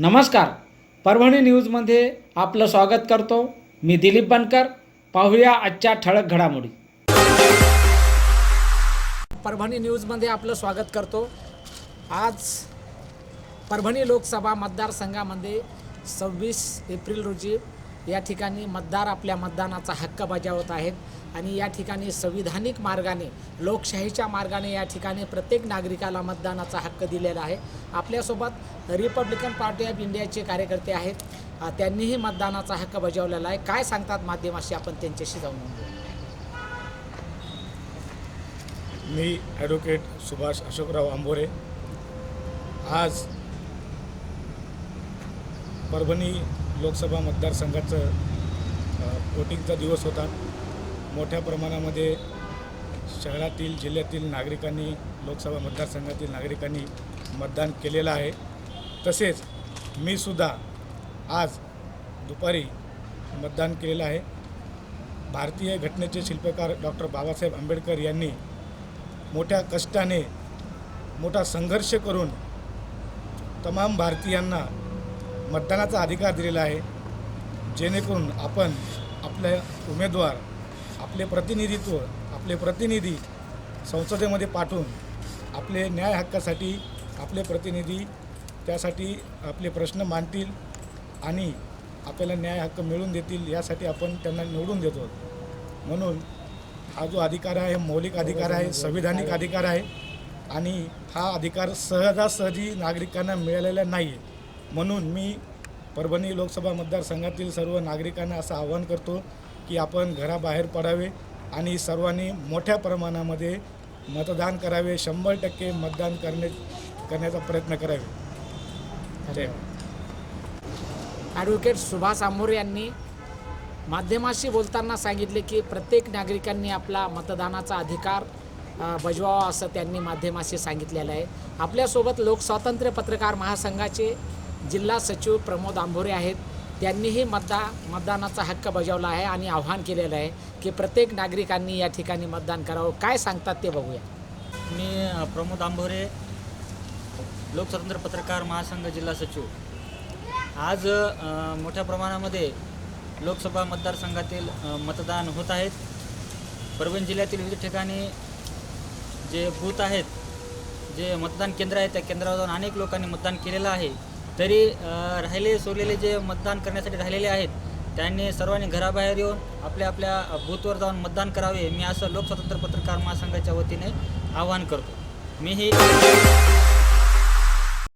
नमस्कार. परभणी न्यूजमध्ये आपलं स्वागत करतो. मी दिलीप बनकर. पाहूया आजच्या ठळक घडामोडी. परभणी न्यूजमध्ये आपलं स्वागत करतो. आज परभणी लोकसभा मतदारसंघामध्ये सव्वीस एप्रिल रोजी या ठिकाणी मतदार आपल्या मतदानाचा हक्क बजावत आहेत आणि या ठिकाणी संविधानिक मार्गाने लोकशाहीच्या मार्गाने या ठिकाणी प्रत्येक नागरिकाला मतदानाचा हक्क दिलेला आहे. आपल्यासोबत रिपब्लिकन पार्टी ऑफ इंडियाचे कार्यकर्ते आहेत. त्यांनीही मतदानाचा हक्क बजावलेला आहे. काय सांगतात माध्यमाशी आपण त्यांच्याशी जाऊन मी ॲडव्होकेट सुभाष अशोकराव आंबोरे. आज परभणी लोकसभा मतदारसंघाचं वोटिंगचा दिवस होता. मोठ्या प्रमाणामध्ये शहरातील जिल्ह्यातील नागरिकांनी लोकसभा मतदारसंघातील नागरिकांनी मतदान केलेलं आहे. तसेच मी सुद्धा आज दुपारी मतदान केलेलं आहे. भारतीय घटनेचे शिल्पकार डॉक्टर बाबासाहेब आंबेडकर यांनी मोठ्या कष्टाने मोठा संघर्ष करून तमाम भारतीयांना मतदानाचा अधिकार दिलेला आहे. जेणेकरून आपण आपले उमेदवार आपले प्रतिनिधित्व आपले प्रतिनिधी संसदेमध्ये पाठवून आपले न्याय हक्कासाठी आपले प्रतिनिधी त्यासाठी आपले प्रश्न मांडतील आणि आपल्याला न्याय हक्क मिळवून देतील यासाठी आपण त्यांना निवडून देतो. म्हणून हा जो अधिकार आहे मौलिक अधिकार आहे संविधानिक अधिकार आहे आणि हा अधिकार सहजासहजी नागरिकांना मिळालेला नाही आहे म्हणून मी परभणी लोकसभा मतदारसंघातील सर्व नागरिकांना असं आवाहन करतो की आपण घराबाहेर पडावे आणि सर्वांनी मोठ्या प्रमाणामध्ये मतदान करावे शंभर टक्के मतदान करणे करण्याचा प्रयत्न करावे. ॲडव्होकेट सुभाष आंभोर यांनी माध्यमाशी बोलताना सांगितले की प्रत्येक नागरिकांनी आपला मतदानाचा अधिकार बजवावा असं त्यांनी माध्यमाशी सांगितलेलं आहे. आपल्यासोबत लोकस्वातंत्र्य पत्रकार महासंघाचे जिल्हा सचिव प्रमोद आंभोरे आहेत. त्यांनीही मतदा मतदानाचा हक्क बजावला आहे आणि आव्हान केलेलं आहे की प्रत्येक नागरिकांनी या ठिकाणी मतदान करावं. काय सांगतात ते बघूया. मी प्रमोद आंभोरे लोकस्वतंत्र पत्रकार महासंघ जिल्हा सचिव. आज मोठ्या प्रमाणामध्ये लोकसभा मतदारसंघातील मतदान होत आहेत. परभणी जिल्ह्यातील विविध ठिकाणी जे बूथ आहेत जे मतदान केंद्र आहेत त्या केंद्रावर जाऊन अनेक लोकांनी मतदान केलेलं आहे. तरी राहिले सोडलेले जे मतदान करण्यासाठी राहिलेले आहेत त्यांनी सर्वांनी घराबाहेर येऊन आपल्या आपल्या बूथवर जाऊन मतदान करावे मी असं लोकस्वतंत्र पत्रकार महासंघाच्या वतीने आवाहन करतो. मीही